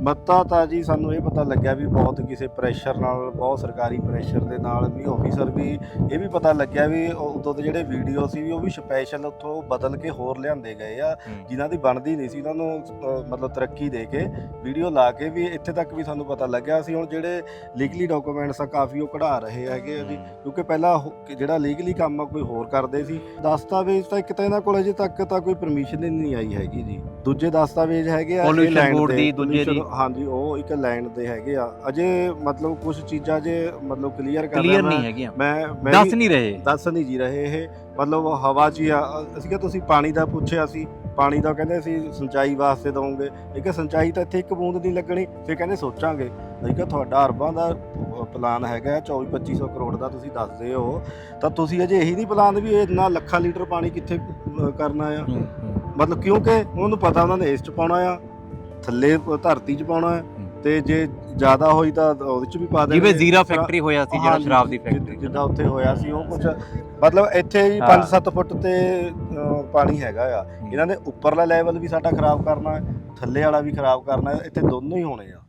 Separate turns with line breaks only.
ਮੱਤਾ ਤਾਂ ਜੀ ਸਾਨੂੰ ਇਹ ਪਤਾ ਲੱਗਿਆ ਵੀ ਬਹੁਤ ਕਿਸੇ ਪ੍ਰੈਸ਼ਰ ਨਾਲ ਬਹੁਤ ਸਰਕਾਰੀ ਪ੍ਰੈਸ਼ਰ ਦੇ ਨਾਲ ਵੀ ਆਫੀਸਰ ਵੀ ਇਹ ਵੀ ਪਤਾ ਲੱਗਿਆ ਵੀ ਉਦੋਂ ਦੇ ਜਿਹੜੇ ਵੀਡੀਓ ਸੀ ਵੀ ਉਹ ਵੀ ਸਪੈਸ਼ਲ ਉੱਥੋਂ ਬਦਲ ਕੇ ਹੋਰ ਲਿਆਂਦੇ ਗਏ ਆ ਜਿਨ੍ਹਾਂ ਦੀ ਬਣਦੀ ਨਹੀਂ ਸੀ ਉਹਨਾਂ ਨੂੰ ਮਤਲਬ ਤਰੱਕੀ ਦੇ ਕੇ ਵੀਡੀਓ ਲਾ ਕੇ ਵੀ ਇੱਥੇ ਤੱਕ ਵੀ ਸਾਨੂੰ ਪਤਾ ਲੱਗਿਆ ਸੀ ਹੁਣ ਜਿਹੜੇ ਲੀਗਲੀ ਡਾਕੂਮੈਂਟਸ ਆ ਕਾਫੀ ਉਹ ਕਢਾ ਰਹੇ ਹੈਗੇ ਆ ਜੀ ਕਿਉਂਕਿ ਪਹਿਲਾਂ ਜਿਹੜਾ ਲੀਗਲੀ ਕੰਮ ਆ ਕੋਈ ਹੋਰ ਕਰਦੇ ਸੀ ਦਸਤਾਵੇਜ਼ ਤਾਂ ਇੱਕ ਤਾਂ ਇਹਨਾਂ ਕੋਲ ਅਜੇ ਤੱਕ ਤਾਂ ਕੋਈ ਪਰਮਿਸ਼ਨ ਨਹੀਂ ਆਈ ਹੈਗੀ ਜੀ ਦੂਜੇ ਦਸਤਾਵੇਜ਼ ਹੈਗੇ ਆ
board
ਦੇ,
ਦੀ, ਦੂਜੇ ਦੀ।
ਹਾਂਜੀ ਉਹ ਇੱਕ ਲੈਂਡ ਦੇ ਹੈਗੇ ਆ। ਅਜੇ ਮਤਲਬ ਕੁਝ ਚੀਜ਼ਾਂ ਜੇ ਮਤਲਬ ਕਲੀਅਰ ਕਰ
ਕਲੀਅਰ ਨਹੀਂ ਹੈਗੀਆਂ।
ਮੈਂ ਮੈਂ
ਦੱਸ ਨਹੀਂ ਰਹੇ।
ਦੱਸ ਨਹੀਂ ਜੀ ਰਹੇ ਇਹ। ਮਤਲਬ ਹਵਾ ਹੀ ਆ ਅਸੀਂ ਕਿਹਾ ਤੁਸੀਂ ਪਾਣੀ ਦਾ ਪੁੱਛਿਆ ਸੀ। ਪਾਣੀ ਦਾ ਕਹਿੰਦੇ ਅਸੀਂ ਸਿੰਚਾਈ ਵਾਸਤੇ ਦਵਾਂਗੇ। ਇਹ ਕਿ ਸਿੰਚਾਈ ਤਾਂ ਇੱਥੇ ਇੱਕ ਬੂੰਦ ਨਹੀਂ ਲੱਗਣੀ ਫਿਰ ਕਹਿੰਦੇ ਸੋਚਾਂਗੇ। ਅਸੀਂ ਕਿਹਾ ਤੁਹਾਡਾ ਅਰਬਾਂ ਦਾ ਪਲਾਨ ਹੈਗਾ 24 2500 ਕਰੋੜ ਦਾ ਤੁਸੀਂ ਦੱਸਦੇ ਹੋ। ਤਾਂ ਤੁਸੀਂ ਅਜੇ ਇਹੀ ਨਹੀਂ ਪਲਾਨ ਵੀ ਇੰਨਾ ਲੱਖਾਂ ਲੀਟਰ ਪਾਣੀ ਕਿੱਥੇ ਕਰਨਾ ਆ? ਮਤਲਬ ਕਿਉਂਕਿ ਉਹਨਾਂ ਪਤਾ ਉਹਨਾਂ ਨੇ ਇਸ 'ਚ ਪਾਉਣਾ ਆ। ਥੱਲੇ ਧਰਤੀ 'ਚ ਪਾਉਣਾ ਹੈ ਤੇ ਜੇ ਜ਼ਿਆਦਾ ਹੋਈ ਤਾਂ ਉਹਦੇ 'ਚ ਵੀ ਪਾ ਦੇਣਗੇ
ਜਿਵੇਂ ਜ਼ੀਰਾ ਫੈਕਟਰੀ ਹੋਇਆ ਸੀ ਜਿਹੜਾ ਸ਼ਰਾਬ ਦੀ ਫੈਕਟਰੀ
ਜਿੱਦਾਂ ਉੱਥੇ ਹੋਇਆ ਸੀ ਉਹ ਕੁਝ ਮਤਲਬ ਇੱਥੇ ਹੀ
ਹਾਂ।
5-7 ਫੁੱਟ ਤੇ ਪਾਣੀ ਹੈਗਾ ਆ। ਇਹਨਾਂ ਨੇ ਉੱਪਰਲਾ ਲੈਵਲ ਵੀ ਸਾਡਾ ਖਰਾਬ ਕਰਨਾ ਥੱਲੇ ਵਾਲਾ ਵੀ ਖਰਾਬ ਕਰਨਾ ਇੱਥੇ ਦੋਨੋਂ ਹੀ ਹੋਣੇ ਆ।